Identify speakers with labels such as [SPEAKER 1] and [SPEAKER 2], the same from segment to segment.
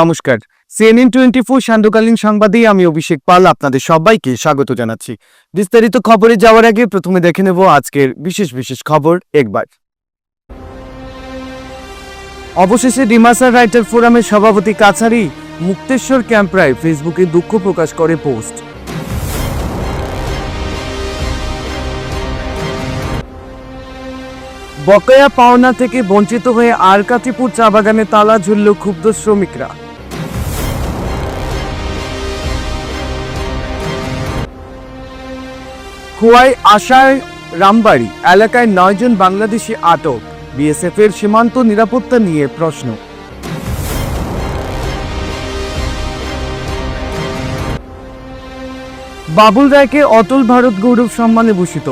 [SPEAKER 1] নমস্কার। CNN twenty four সান্ধ্যকালীন সংবাদে আমি অভিষেক পাল আপনাদের সবাইকে স্বাগত জানাচ্ছি। বিস্তারিত খবরে যাওয়ার আগে প্রথমে দেখে নেব আজকের বিশেষ বিশেষ খবর একবার। অবশেষে ডিমাসার রাইটার ফোরামের সভাপতি কাছারি মুক্তেশ্বর ক্যাম্পরায় ফেসবুকে দুঃখ প্রকাশ করে পোস্ট। বকেয়া পাওনা থেকে বঞ্চিত হয়ে আরকাতিপুর চা বাগানে তালা ঝুলল ক্ষুব্ধ শ্রমিকরা। খোয়াই আশায় রামবাড়ি, এলাকায় নয়জন বাংলাদেশি আটক। বিএসএফ এর সীমান্ত নিরাপত্তা নিয়ে প্রশ্ন। বাবুল রায়কে অটল ভারত গৌরব সম্মানে ভূষিত।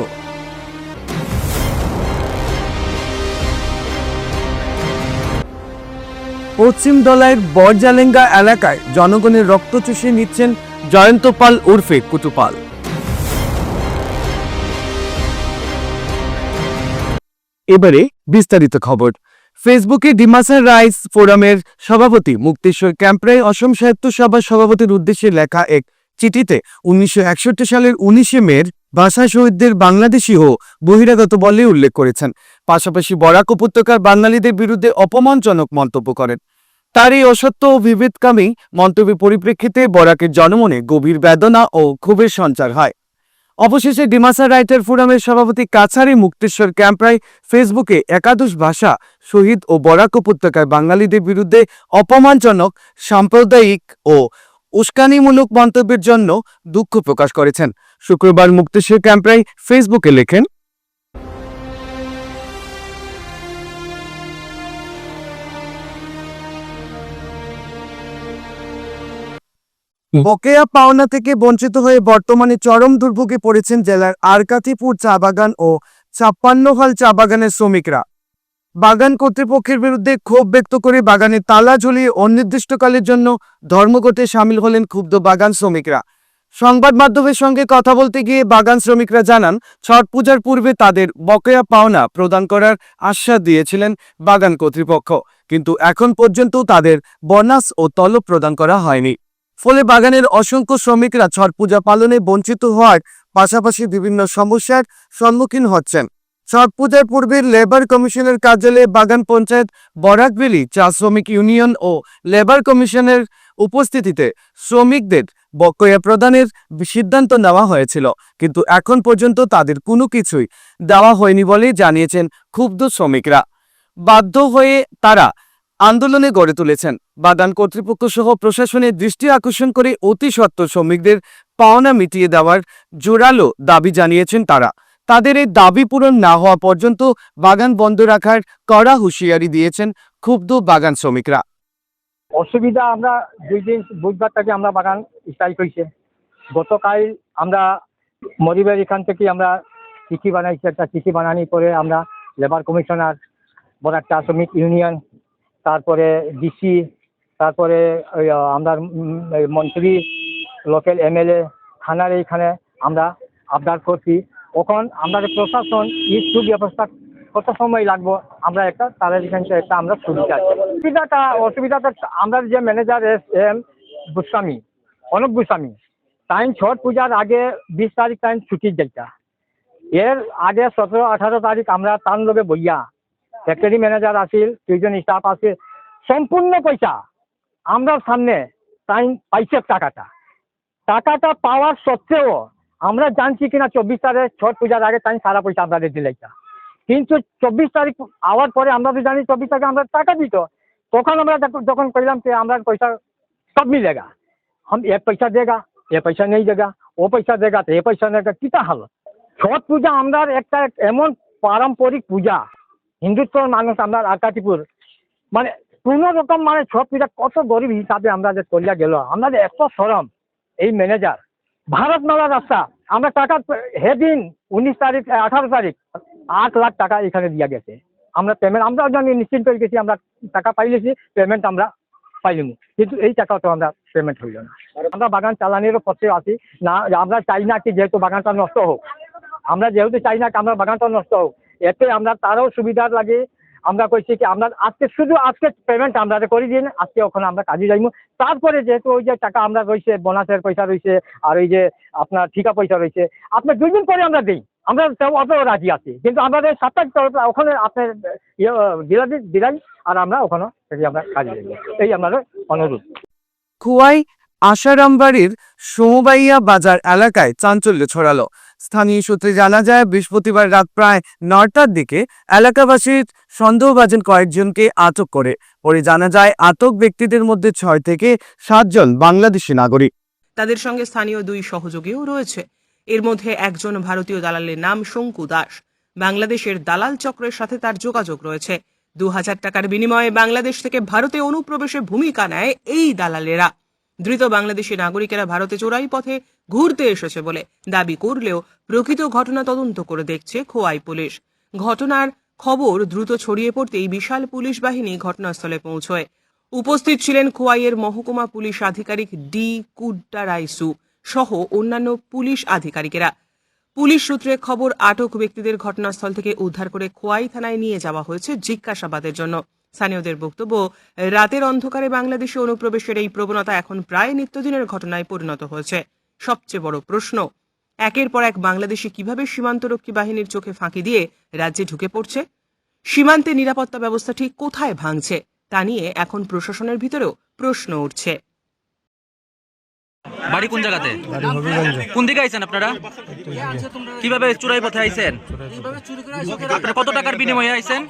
[SPEAKER 1] পশ্চিম দলাইয়ের বরজালেঙ্গা এলাকায় জনগণের রক্ত চুষে নিচ্ছেন জয়ন্ত পাল ওরফে কুতুপাল। এবারে বিস্তারিত খবর। ফেসবুকে ডিমাসার রাইস ফোরামের সভাপতি মুক্তেশ্বর ক্যাম্পরায় অসম সাহিত্য সভা সভাপতির উদ্দেশ্যে লেখা এক চিঠিতে উনিশশো একষট্টি সালের উনিশে মের ভাষা শহীদদের বাংলাদেশি ও বহিরাগত বলে উল্লেখ করেছেন। পাশাপাশি বরাক উপত্যকার বাঙালিদের বিরুদ্ধে অপমানজনক মন্তব্য করেন। তার এই অসত্য ও বিভেদকামী মন্তব্যের পরিপ্রেক্ষিতে বরাকের জনমনে গভীর বেদনা ও ক্ষোভের সঞ্চার হয়। অবশেষে ডিমাসা রাইটার ফোরামের সভাপতি কাছারি মুক্তেশ্বর ক্যাম্পরায় ফেসবুকে একাদশ ভাষা, শহীদ ও বরাক উপত্যকায় বাঙালিদের বিরুদ্ধে অপমানজনক, সাম্প্রদায়িক ও উস্কানিমূলক মন্তব্যের জন্য দুঃখ প্রকাশ করেছেন। শুক্রবার মুক্তেশ্বর ক্যাম্পরায় ফেসবুকে লেখেন বকেয়া পাওনা থেকে বঞ্চিত হয়ে বর্তমানে চরম দুর্ভোগে পড়েছেন জেলার আরকাতিপুর চা বাগান ও ছাপ্পান্নহাল চা বাগানের শ্রমিকরা। বাগান কর্তৃপক্ষের বিরুদ্ধে ক্ষোভ ব্যক্ত করে বাগানে তালা ঝুলিয়ে অনির্দিষ্টকালের জন্য ধর্মঘটে সামিল হলেন ক্ষুব্ধ বাগান শ্রমিকরা। সংবাদ মাধ্যমের সঙ্গে কথা বলতে গিয়ে বাগান শ্রমিকরা জানান, ছট পূজার পূর্বে তাদের বকেয়া পাওনা প্রদান করার আশ্বাস দিয়েছিলেন বাগান কর্তৃপক্ষ, কিন্তু এখন পর্যন্ত তাদের বোনাস ও তলব প্রদান করা হয়নি। ফলে বাগানের অসংখ্য শ্রমিকরা ছট পূজা পালনে বঞ্চিত হওয়ার পাশাপাশি বিভিন্ন সমস্যার সম্মুখীন হচ্ছেন। ছট পূজার পূর্বে লেবার কমিশনের কার্যালয়ে বাগান পঞ্চায়েত বরাকবেলি চা শ্রমিক ইউনিয়ন ও লেবার কমিশনের উপস্থিতিতে শ্রমিকদের বকেয়া প্রদানের সিদ্ধান্ত নেওয়া হয়েছিল। কিন্তু এখন পর্যন্ত তাদের কোনো কিছুই দেওয়া হয়নি বলে জানিয়েছেন ক্ষুব্ধ শ্রমিকরা। বাধ্য হয়ে তারা আন্দোলনে গড়ে তুলেছেন। বাগান কর্তৃপক্ষ সহ প্রশাসনের দৃষ্টি আকর্ষণ করে অতি সত্ত্বর শ্রমিকদের পাওনা মিটিয়ে দেওয়ার জোরালো দাবি জানিয়েছেন তারা। তাদের এই দাবি পূরণ না হওয়া পর্যন্ত বাগান বন্ধ রাখার কড়া হুঁশিয়ারি দিয়েছেন ক্ষুব্ধ বাগান শ্রমিকরা।
[SPEAKER 2] অসুবিধা আমরা দুই দিন বুধবার থেকে আমরা বাগান স্ট্রাইক হয়েছে গতকাল আমরা মরিবের এখান থেকে আমরা চিঠি বানাইছি, একটা চিঠি বানানি পরে আমরা লেবার কমিশনার একটা শ্রমিক ইউনিয়ন তারপরে ডিসি তারপরে আমরা মন্ত্রী, লোকাল এমএলএ থানার এইখানে আমরা আবদার করছি। তখন আমাদের প্রশাসন এই সুব্যবস্থা কত সময় লাগবো, আমরা একটা তাদের এখান থেকে একটা আমরা সুবিধা আছে সুবিধাটা, অসুবিধাটা আমরা যে ম্যানেজার এস, এম, গোস্বামী অনক গোস্বামী টাইম ছট পূজার আগে বিশ তারিখ টাইম ছুটির যেটা এর আগে সতেরো, আঠারো তারিখ আমরা তার লগে বইয়া ফ্যাক্টরি ম্যানেজার আসিল দুইজন স্টাফ আসিল সম্পূর্ণ পয়সা আমরা সামনে টাইম পাইছে টাকাটা টাকাটা পাওয়ার সত্ত্বেও আমরা জানছি কিনা চব্বিশ তারিখ ছট পূজার আগে টাইম সারা পয়সা আমাদের দিলাইটা কিন্তু চব্বিশ তারিখ আওয়ার পরে আমরা তো জানি চব্বিশ তারিখে আমরা টাকা দিত তখন আমরা যখন- যখন কইলাম যে আমরা पैसा सब मिलेगा हम ये पैसा देगा ये पैसा नहीं देगा वो पैसा देगा तो ये पैसा देगा কিতা হলো ছট পূজা আমরা একটা এমন পারম্পরিক পূজা হিন্দুত্বর মানুষ আমরা আকাতিপুর মানে কোনো রকম মানে ছট পূজা কত গরিব হিসাবে আমরা যে করিয়া গেল। আমাদের এত সরম, এই ম্যানেজার ভারত মালা রাস্তা। আমরা টাকা হেদিন উনিশ তারিখ আঠারো তারিখ, আট লাখ টাকা এখানে দিয়া গেছে। আমরা পেমেন্ট আমরা জানি, নিশ্চিন্ত হয়ে গেছি, আমরা টাকা পাইলেছি পেমেন্ট আমরা পাইলাম। কিন্তু এই টাকা তো আমরা পেমেন্ট হইল না। আমরা বাগান চালানোরও পথে আছি। না, আমরা চাই না কি যেহেতু বাগানটা নষ্ট হোক। আমরা যেহেতু চাই না কি আমরা বাগানটা নষ্ট হোক। এতে আমরা তারও সুবিধার লাগে। আমরা কইছি কি, আমরা আজকে শুধু আজকে পেমেন্ট আমরা করে দিন, আজকে ওখানে আমরা কাজে যাইমু। তারপরে যেহেতু ওই যে টাকা আমরা রয়েছে বোনাসের পয়সা রয়েছে আর ওই যে আপনার ঠিকা পয়সা রয়েছে আপনার দুই দিন পরে আমরা দিই। আমরা আপনারও রাজি আছি। কিন্তু আমাদের সাতটা ওখানে আপনার ইয়ে দিলা দিলাই আর আমরা ওখানে আমরা কাজে যাইব। এই আমাদের অনুরোধ।
[SPEAKER 1] খোয়াই আশারামবাড়ির সোমবাইয়া বাজার এলাকায় চাঞ্চল্য ছড়ালো। স্থানীয় সূত্রে জানা যায়, বৃহস্পতিবার রাত প্রায় নটার দিকে এলাকাবাসীর সন্দেহভাজন কয়েকজনকে আটক করে। পরে জানা যায়, আটক ব্যক্তিদের মধ্যে ছয় থেকে সাতজন বাংলাদেশি নাগরিক।
[SPEAKER 3] তাদের সঙ্গে স্থানীয় দুই সহযোগীও রয়েছে। এর মধ্যে একজন ভারতীয় দালালের নাম শঙ্কু দাস। বাংলাদেশের দালাল চক্রের সাথে তার যোগাযোগ রয়েছে। দু হাজার টাকার বিনিময়ে বাংলাদেশ থেকে ভারতে অনুপ্রবেশে ভূমিকা নেয় এই দালালেরা। ধৃত বাংলাদেশি নাগরিকেরা ভারতে চোরাই পথে ঘুরতে এসেছে বলে দাবি করলেও প্রকৃত ঘটনা তদন্ত করে দেখছে খোয়াই পুলিশ। ঘটনার খবর দ্রুত ছড়িয়ে পড়তেই বিশাল পুলিশ বাহিনী ঘটনাস্থলে পৌঁছয়। উপস্থিত ছিলেন খোয়াইয়ের মহকুমা পুলিশ আধিকারিক ডি কুড্ডারাইসু সহ অন্যান্য পুলিশ আধিকারিকেরা। পুলিশ সূত্রে খবর, আটক ব্যক্তিদের ঘটনাস্থল থেকে উদ্ধার করে খোয়াই থানায় নিয়ে যাওয়া হয়েছে জিজ্ঞাসাবাদের জন্য। স্থানীয়দের বক্তব্য, রাতের অন্ধকারে বাংলাদেশে অনুপ্রবেশের এই প্রবণতা এখন প্রায় নিত্যদিনের ঘটনায় পরিণত হয়েছে। সবচেয়ে বড় প্রশ্ন। একের পর এক বাংলাদেশি কীভাবে সীমান্তরক্ষী বাহিনীর চোখে ফাঁকি দিয়ে রাজ্যে ঢুকে পড়ছে? সীমান্তে নিরাপত্তা ব্যবস্থা ঠিক কোথায় ভাঙছে? তা নিয়ে এখন প্রশাসনের ভিতরেও প্রশ্ন উঠছে।
[SPEAKER 4] বাড়ি কোন জায়গাতে? কোন দিকে আইছেন আপনারা? কীভাবে চুরাই পথে আইছেন? আপনার কত টাকার বিনিময়ে আইছেন।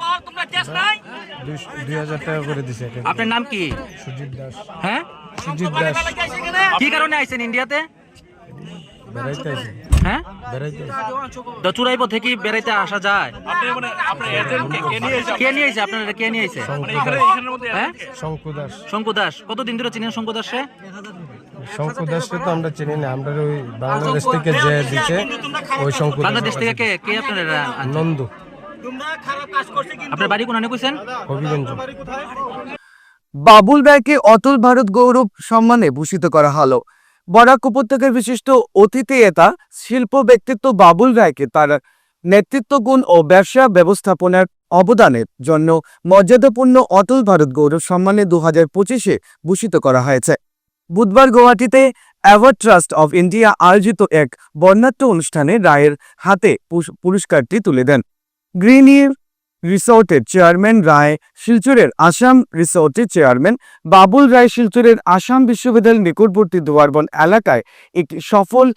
[SPEAKER 4] আপনার নাম কি?
[SPEAKER 5] সুজিত দাস।
[SPEAKER 4] হ্যাঁ? কি কারণে আইছেন ইন্ডিয়াতে? হ্যাঁ? চুরাই পথে কি বেড়াইতে আসা যায়। কে? নিয়ে আইছে আপনারা কে নিয়ে আইছে হ্যাঁ?
[SPEAKER 5] শঙ্কু দাস।
[SPEAKER 4] কতদিন ধরে চিনেন শঙ্কু দাসে
[SPEAKER 5] শঙ্কু দাসকে তো আমরা চিনি না। আমরা ওই বাংলাদেশ থেকে যে দিছে ওই শঙ্কু
[SPEAKER 4] বাংলাদেশ থেকে কে? কে আপনারা
[SPEAKER 5] নন্দু।
[SPEAKER 4] আপনার বাড়ি কোন কইছেন?
[SPEAKER 5] হবিগঞ্জ।
[SPEAKER 1] বাবুল রায়কে অটল ভারত গৌরব সম্মানে ভূষিত করা হলো। বরাক উপত্যকার বিশিষ্ট অতিথি এটা, শিল্প ব্যক্তিত্ব বাবুল রায়কে তার নেতৃত্ব গুণ ও ব্যবসা ব্যবস্থাপনার অবদানের জন্য মর্যাদাপূর্ণ অটল ভারত গৌরব সম্মানে দু হাজার পঁচিশে ভূষিত করা হয়েছে। বুধবার গুয়াহাটিতে অ্যাওয়ার্ড ট্রাস্ট অব ইন্ডিয়া আয়োজিত এক বর্ণাঢ্য অনুষ্ঠানে রায়ের হাতে পুরস্কারটি তুলে দেন। গ্রিন ইর রিসোর্টের চেয়ারম্যান রায় শিলচরের আসাম রিসোর্টের চেয়ারম্যান বাবুল রায় শিলচরের আসাম বিশ্ববিদ্যালয়ের নিকটবর্তী দুয়ারবন এলাকায় একটি সফল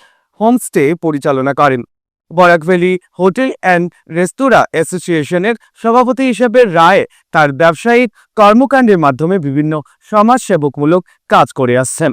[SPEAKER 1] হোমস্টে পরিচালনা করেন। Barak valley hotel and restaurant অ্যাসোসিয়েশনের সভাপতি হিসেবে রায় তার ব্যবসায়িক কর্মকাণ্ডের মাধ্যমে বিভিন্ন সমাজসেবকমূলক কাজ করে আসছেন।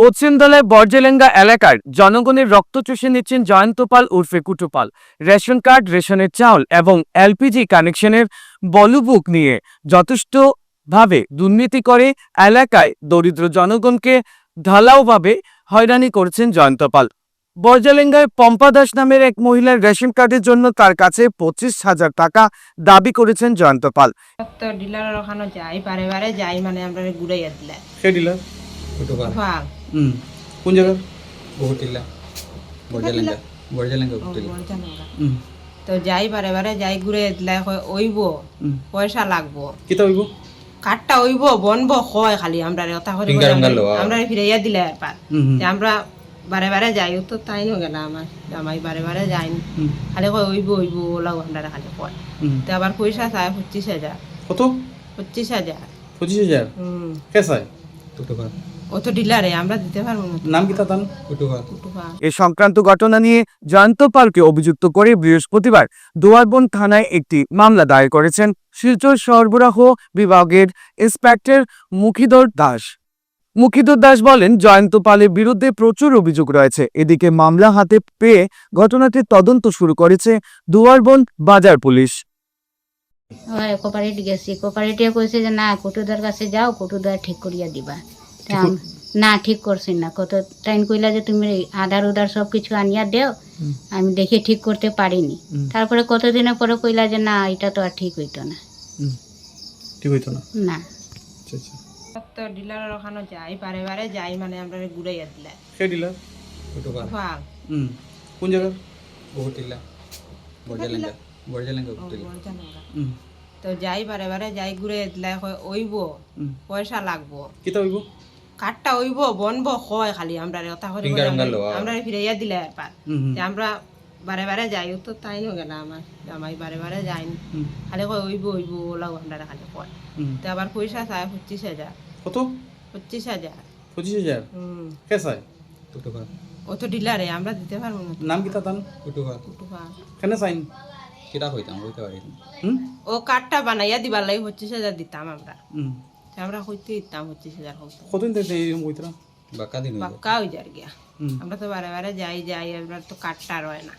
[SPEAKER 1] পশ্চিমদলায় বর্জেলেঙ্গা এলাকার জনগণের রক্ত চুষে নিচ্ছেন জয়ন্তপাল উর্ফে কুটুপাল। রেশন কার্ড রেশনের চাউল এবং এলপিজি কানেকশনের বলুবুক নিয়ে যথেষ্টভাবে দুর্নীতি করে এলাকায় দরিদ্র জনগণকে ঢালাওভাবে হয়রানি করছেন জয়ন্তপাল। বর্জালেঙ্গায় পম্পা দাস নামের এক মহিলার রেশন কার্ডের জন্য তার কাছে পঁচিশ হাজার টাকা দাবি করেছেন জয়ন্তপাল।
[SPEAKER 6] তো ডিলারের ওখানে যাই বারে বারে যাই মানে আমরা ঘুরাইয়া দিলে
[SPEAKER 7] কে ডিলার?
[SPEAKER 6] ফাল
[SPEAKER 7] হুম কোন বহুটিলা বহুটিলা হুম
[SPEAKER 6] তো যাই বারে বারে যাই ঘুরে ওইব পয়সা লাগবো
[SPEAKER 7] কিতা হইব
[SPEAKER 6] কাঠটা ওইব বনবো কয় খালি আমরা কথা করে। আমরা ফিরাইয়া দিলে একবার যে আমরা বারে বারে যাই ও তো তাই নো গেল আমার জামাই বারে বারে যাই খালি কয় ওইব ওইব ওলাও আমরা খালি কয়। তো আবার পয়সা চাই পঁচিশ হাজার
[SPEAKER 7] কত
[SPEAKER 6] পঁচিশ হাজার
[SPEAKER 7] পঁচিশ হাজার
[SPEAKER 6] হুম
[SPEAKER 7] কে চাই দুটো বার
[SPEAKER 6] ও তো ডিলারে আমরা দিতে পারব না।
[SPEAKER 7] নাম কি তার
[SPEAKER 2] কুটুবা
[SPEAKER 6] কুটুবা
[SPEAKER 1] এ সংক্রান্ত ঘটনা নিয়ে জয়ন্ত পালকে অভিযুক্ত করে বৃহস্পতিবার দুয়ারবন থানায় একটি মামলা দায়ের করেছেন শিলচর সরবরাহ বিভাগের ইন্সপেক্টর মুখিদর দাস। মুখিদর দাস বলেন জয়ন্ত পালের বিরুদ্ধে প্রচুর অভিযোগ রয়েছে। এদিকে মামলা হাতে পেয়ে ঘটনাটির তদন্ত শুরু করেছে দুয়ারবন বাজার পুলিশ।
[SPEAKER 8] হয় গেছি। কইছে যে না কটুদার কাছে যাও কটুদার ঠিক করিয়া দিবা। না ঠিক করছি না। কত টাইম কইলা যে তুমি আধার উধার সব কিছু আনিয়া দেও আমি দেখে ঠিক করতে পারিনি। তারপরে কতদিনের পরে কইলা যে না এটা তো আর ঠিক হইতো না।
[SPEAKER 7] ঠিক হইতো না?
[SPEAKER 8] না।
[SPEAKER 7] আচ্ছা আচ্ছা।
[SPEAKER 6] তো ওখানে যাই বারে বারে যাই মানে আমরা ঘুরাইয়া দিলে।
[SPEAKER 7] কে ডিলার হুম। কোন বহুটিল্লা বড়জালেঙ্গা। বড়জালেঙ্গা। হুম।
[SPEAKER 6] তো যাই বারে বারে যাই দিলে ওইব। পয়সা লাগবো।
[SPEAKER 7] কিতা হইব?
[SPEAKER 6] কাঠটা ওইব বনব হয় খালি আমরা কথা করে। আমরা ফিরাইয়া দিলে একবার।
[SPEAKER 7] হুম হুম।
[SPEAKER 6] যে আমরা বারে বারে যাই ও তো তাই হয়ে গেল আমার। জামাই বারে বারে যাইনি খালি কয় ওইব ওইব ওলাও আমরা খালি কয়। তো আবার পয়সা চায় পঁচিশ হাজার।
[SPEAKER 7] কত?
[SPEAKER 6] পঁচিশ হাজার।
[SPEAKER 7] পঁচিশ হাজার?
[SPEAKER 6] হুম।
[SPEAKER 7] কে চাই কুটুবা
[SPEAKER 6] ও তো ডিলারে আমরা দিতে পারব না।
[SPEAKER 7] নাম কি তার কুটুবা
[SPEAKER 6] কুটুবা।
[SPEAKER 7] কেন চাইন
[SPEAKER 9] কিরা হইতাম হইতে পারি
[SPEAKER 6] ও কাঠটা বানাইয়া দিবার লাগে পঁচিশ হাজার দিতাম আমরা। আমরা হইতে ইতাম হচ্ছে সেদার
[SPEAKER 7] কতদিন থেকে কইতরা?
[SPEAKER 9] বাক্কা দিন
[SPEAKER 6] হয়ে যার গিয়া। আমরা তো বারে বারে যাই যাই আমরা তো কাটটা রয় না।